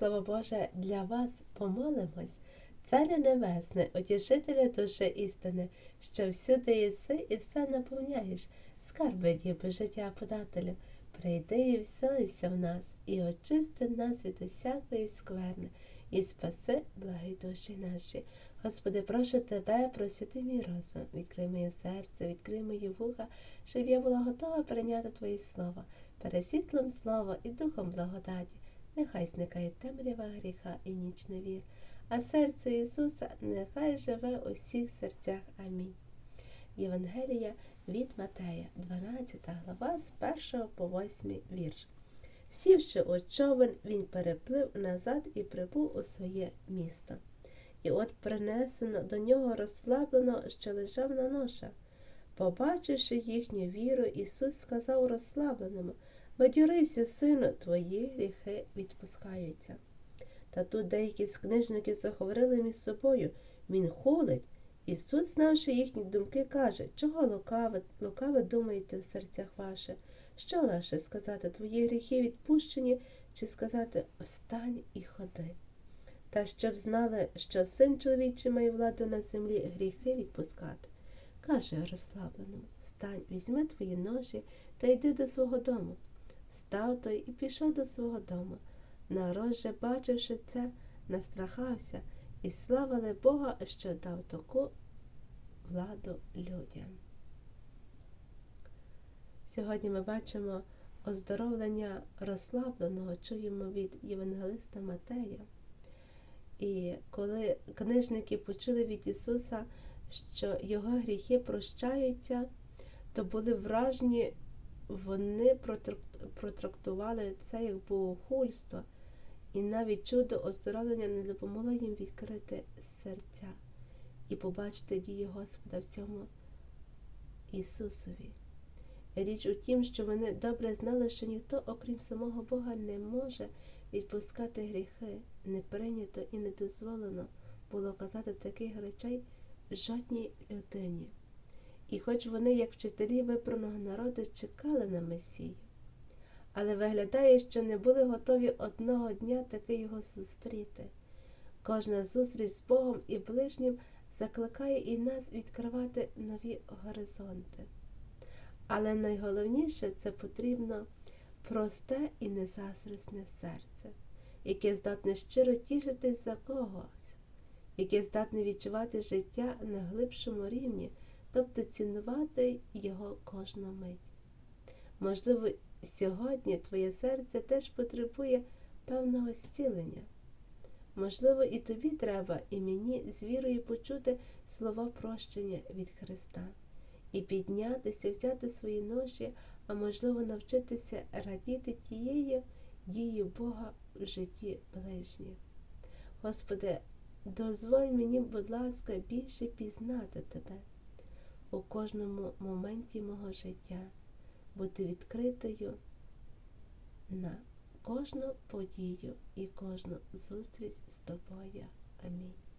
Слово Боже, для вас помолимось, Царю Небесне, утішителя душі істини, що всюди єси і все наповняєш, скарби діби життя подателю, прийди і вселися в нас, і очисти нас від усякої скверни, і спаси, благі душі наші. Господи, прошу Тебе, просвіти мій розум, відкрий моє серце, відкрий мої вуха, щоб я була готова прийняти Твоє Слово, пересвітлим Слово і духом благодаті. Нехай зникає темрява гріха і ніч невір, а серце Ісуса нехай живе у всіх серцях. Амінь. Євангелія від Матея, 12 глава, з 1 по 8 вірш. Сівши у човен, він переплив назад і прибув у своє місто. І от принесено до нього розслаблено, що лежав на ношах. Побачивши їхню віру, Ісус сказав розслабленому Бадьорися, сину, твої гріхи відпускаються. Та тут деякі з книжників заговорили між собою Він хулить. Ісус, знавши їхні думки, каже, чого лукаве, лукаве думаєте в серцях ваше? Що легше сказати, твої гріхи відпущені, чи сказати Встань і ходи? Та щоб знали, що син чоловічий має владу на землі гріхи відпускати. Каже розслабленому Встань, візьми твої ножі та йди до свого дому. Став той і пішов до свого дому. Народ же, бачивши це, настрахався і славили Бога, що дав таку владу людям. Сьогодні ми бачимо оздоровлення розслабленого, чуємо від Євангелиста Матея. І коли книжники почули від Ісуса, що його гріхи прощаються, то були вражені, вони протрактували це як богохульство, і навіть чудо оздоровлення не допомогло їм відкрити серця і побачити дії Господа в цьому Ісусові. Річ у тім, що вони добре знали, що ніхто, окрім самого Бога, не може відпускати гріхи, не прийнято і не дозволено було казати таких речей жодній людині. І хоч вони, як вчителі вибраного народу, чекали на Месію, але виглядає, що не були готові одного дня таки його зустріти. Кожна зустріч з Богом і ближнім закликає і нас відкривати нові горизонти. Але найголовніше це потрібно просте і незазрісне серце, яке здатне щиро тішитись за когось, яке здатне відчувати життя на глибшому рівні, тобто цінувати його кожну мить. Можливо, сьогодні твоє серце теж потребує певного зцілення. Можливо, і тобі треба, і мені з вірою почути слова прощення від Христа і піднятися, взяти свої ноші, а можливо, навчитися радіти тією дією Бога в житті ближніх. Господи, дозволь мені, будь ласка, більше пізнати Тебе у кожному моменті мого життя, бути відкритою на кожну подію і кожну зустріч з тобою. Амінь.